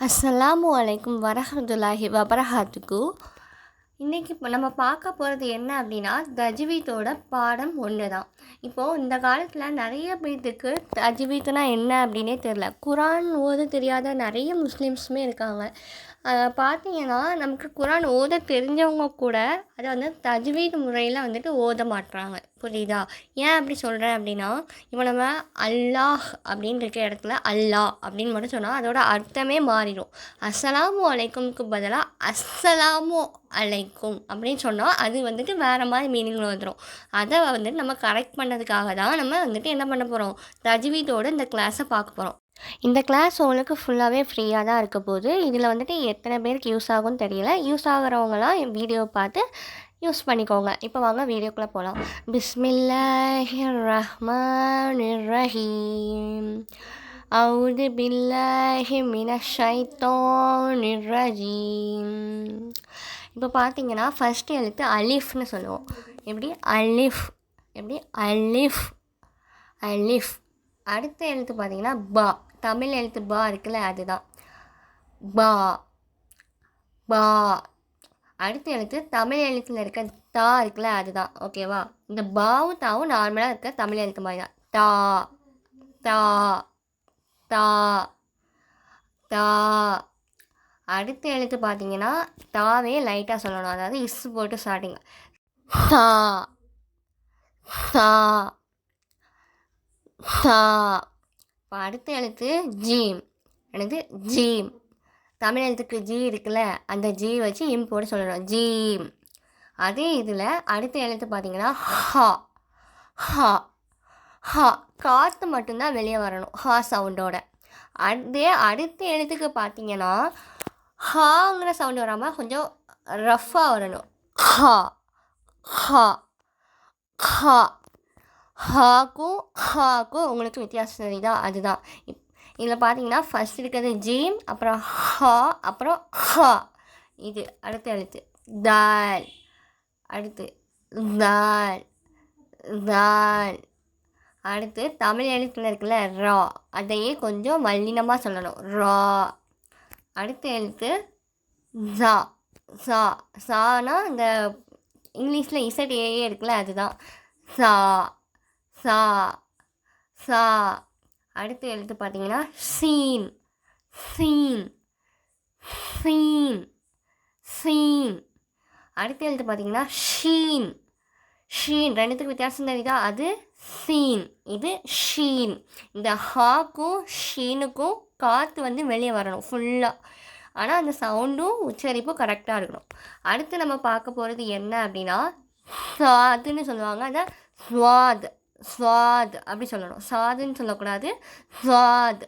அஸ்ஸலாமு அலைக்கும் வரஹமத்துல்லாஹி வபரஹாத்துக்கு இன்றைக்கி இப்போ நம்ம பார்க்க போகிறது என்ன அப்படின்னா தஜ்வீத்தோட பாடம் ஒன்று தான் இப்போது இந்த காலத்தில் நிறைய பேர்த்துக்கு தஜ்வீத்துனா என்ன அப்படின்னே தெரில குரான் ஓத தெரியாத நிறைய முஸ்லீம்ஸுமே இருக்காங்க. பார்த்தீங்கன்னா நமக்கு குரான் ஓத தெரிஞ்சவங்க கூட அதை வந்து தஜ்வீத் முறையில் வந்துட்டு ஓத மாட்டுறாங்க புரியுதா? ஏன் அப்படி சொல்கிறேன் அப்படின்னா இப்போ நம்ம அல்லாஹ் அப்படின்னு இடத்துல அல்லாஹ் அப்படின்னு மட்டும் சொன்னால் அதோட அர்த்தமே மாறிடும் அஸ்ஸலாமு அலைக்கும்க்கு பதிலாக அஸ்ஸலாமு அலைக்கும் அப்படின்னு சொன்னால் அது வந்துட்டு வேறு மாதிரி மீனிங்கில் வந்துடும் அதை வந்துட்டு நம்ம கரெக்ட் பண்ணதுக்காக தான் நம்ம வந்துட்டு என்ன பண்ண போகிறோம் தஜ்வீதோட இந்த கிளாஸை பார்க்க போகிறோம் இந்த கிளாஸ் உங்களுக்கு ஃபுல்லாகவே ஃப்ரீயாக தான் இருக்க போகுது. இதில் வந்துட்டு எத்தனை பேருக்கு யூஸ் ஆகும்னு தெரியல. யூஸ் ஆகிறவங்களாம் வீடியோ பார்த்து யூஸ் பண்ணிக்கோங்க. இப்போ வாங்க வீடியோக்குள்ளே போகலாம் பிஸ்மில்லாஹி ரஹ்மான் ரஹீம் அவுது பில்லாஹி மினஷ் ஷைத்தானிர் ரஜீம் இப்போ பார்த்தீங்கன்னா ஃபஸ்ட்டு எழுத்து அலிஃப்னு சொல்லுவோம். எப்படி? அலிஃப் எப்படி? அலிஃப் அலிஃப் அடுத்த எழுத்து பார்த்தீங்கன்னா பா தமிழ் எழுத்து பா இருக்குல்ல அதுதான். பா பா. அடுத்த எழுத்து தமிழ் எழுத்தில் இருக்க தா இருக்குல்ல அதுதான். ஓகேவா இந்த பாவும் தாவும் நார்மலாக இருக்க தமிழ் எழுத்து மாதிரி தான். தா தா தா தா. அடுத்த எழுத்து பார்த்தீங்கன்னா தாவே லைட்டாக சொல்லணும். அதாவது இஸ் போட்டு ஸ்டார்டிங் தா தா தா. இப்போ அடுத்த எழுத்து ஜீம். எனக்கு ஜீம். தமிழ் எழுத்துக்கு ஜி இருக்குல்ல அந்த ஜி வச்சு இம் போட்டு சொல்லணும். ஜீம். அதே இதில் அடுத்த எழுத்து பார்த்தீங்கன்னா ஹா. ஹா. ஹா. காற்று மட்டும்தான் வெளியே வரணும் ஹா சவுண்டோட. அதே அடுத்த எழுத்துக்கு பார்த்தீங்கன்னா ஹாங்கிற சவுண்டு வராமல் கொஞ்சம் ரஃப்பாக வரணும். ஹா. ஹா. ஹா. ஹாக்கும் ஹாக்கும். உங்களுக்கு வித்தியாசம் தெரியுதா? அதுதான். இப் இதில் பார்த்தீங்கன்னா ஃபஸ்ட் இருக்கிறது ஜீம் அப்புறம் ஹா அப்புறம் ஹா. இது அடுத்த எழுத்து தால். அடுத்து தால். தால். அடுத்து தமிழ் எழுத்துல இருக்குல்ல ரா. அதையே கொஞ்சம் மல்லினமாக சொல்லணும். ரா. அடுத்த எழுத்து ஜா சா. சானா இந்த இங்கிலீஷில் இசட் ஏஏ இருக்குல்ல அதுதான். சா. சா சா. அடுத்த எழுத்து பார்த்தீங்கன்னா சீன். சீன். சீன். சீன். அடுத்த எழுத்து பார்த்தீங்கன்னா ஷீன். ஷீன். ரெண்டுத்துக்கு வித்தியாசம் தெரியுதா? அது சீன். இது ஷீன். இந்த ஹாக்கும் ஷீனுக்கும் காற்று வந்து வெளியே வரணும் ஃபுல்லாக ஆனால் அந்த சவுண்டும் உச்சரிப்பும் கரெக்டாக இருக்கணும். அடுத்து நம்ம பார்க்க போகிறது என்ன அப்படின்னா சுவாதுன்னு சொல்லுவாங்க. அதை ஸ்வாத் ஸ்வாத் அப்படி சொல்லணும். சாதுன்னு சொல்லக்கூடாது. ஸ்வாத்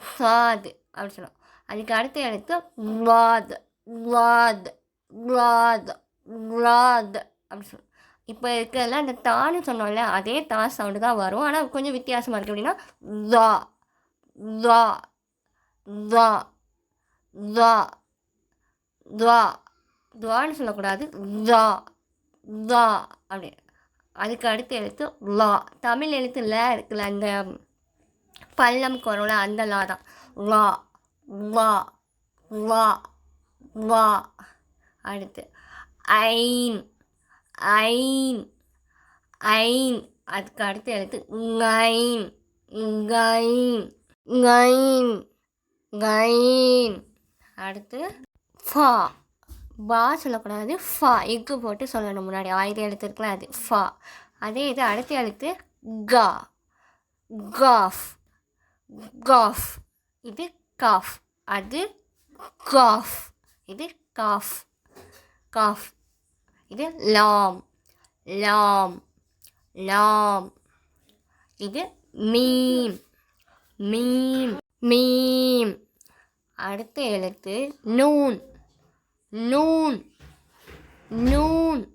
ஸ்வாத் அப்படி சொல்லணும். அதுக்கு அடுத்த எழுத்து வாத் வாத் வாத் வாத் அப்படி சொல்லணும். இப்போ இருக்கிறதுல அந்த தான்னு சொன்னோம்ல அதே தா சவுண்டு தான் வரும். ஆனால் கொஞ்சம் வித்தியாசமாக இருக்குது அப்படின்னா தா தா தா தா துவா துவான்னு சொல்லக்கூடாது. தா தா அப்படி. அதுக்கு அடுத்த எழுத்து லா. தமிழ் எழுத்து ல இருக்குல்ல அந்த பள்ளம் குறவுல அந்த லா தான். லா வா வா வா அடுத்து ஐன் ஐன் ஐன். அதுக்கு அடுத்த எழுத்து கைன் கைன் கைன் கைன். அடுத்து ஃபா. பா சொல்லக்கூடாது ஃபா எக்கு போட்டு சொல்லணும் முன்னாடி. ஆயுத எழுத்து இருக்கலாம் அது ஃபா. அதே இது அடுத்த எழுத்து கா. காஃப். காஃப். இது காஃப். அது காஃப். இது காஃப். காஃப். இது லாம். லாம். லாம். இது மீம். மீம். மீம். அடுத்த எழுத்து நூன். நூன் நூன்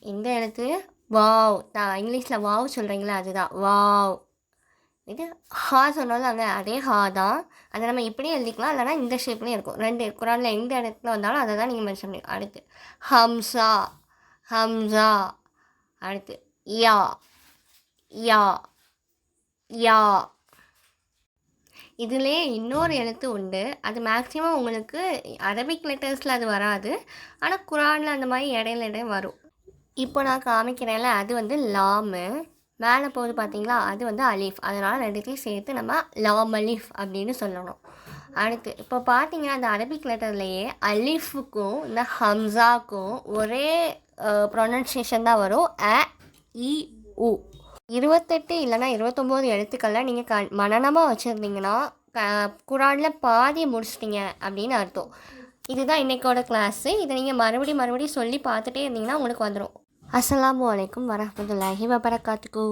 இந்த எழுத்து வாவ். நான் இங்கிலீஷில் வாவ் சொல்கிறீங்களா அதுதான். வாவ். இது ஹா சொன்னாலும் அந்த அதே ஹா தான். அதை நம்ம இப்படியும் எழுதிக்கலாம். இல்லைனா இந்த ஷேப்லேயும் இருக்கும். ரெண்டு குரானில் எந்த இடத்துல வந்தாலும் அதை தான் நீங்கள் மென்ஷன் பண்ணி அடுத்து ஹம்சா. ஹம்சா. அடுத்து யா. யா. யா. இதுலேயே இன்னொரு எழுத்து உண்டு. அது மேக்ஸிமம் உங்களுக்கு அரபிக் லெட்டர்ஸில் அது வராது. ஆனால் குரானில் அந்த மாதிரி இடையில இடையே வரும். இப்போ நான் காமிக்கிறேன்ல அது வந்து லாமு. மேலே போகுது பார்த்தீங்களா? அது வந்து அலீஃப். அதனால் ரெண்டுத்தையும் சேர்த்து நம்ம லாம் அலீஃப் அப்படின்னு சொல்லணும். அடுத்து இப்போ பார்த்தீங்கன்னா அந்த அரபிக் லெட்டர்லேயே அலீஃபுக்கும் இந்த ஹம்சாக்கும் ஒரே ப்ரொனன்சியேஷன் தான் வரும். அ இ உ. இருபத்தெட்டு இல்லைன்னா இருபத்தொம்போது எழுத்துக்களில் நீங்கள் க மனநமாக வச்சுருந்தீங்கன்னா க குரானில் பாதி முடிச்சிட்டிங்க அப்படின்னு அர்த்தம். இதுதான் இன்றைக்கோட கிளாஸு இதை நீங்கள் மறுபடியும் மறுபடியும் சொல்லி பார்த்துட்டே இருந்தீங்கன்னா உங்களுக்கு வந்துடும் அஸ்ஸலாமு அலைக்கும் வரமத்துல்லாஹி வபரகாத்துக்கு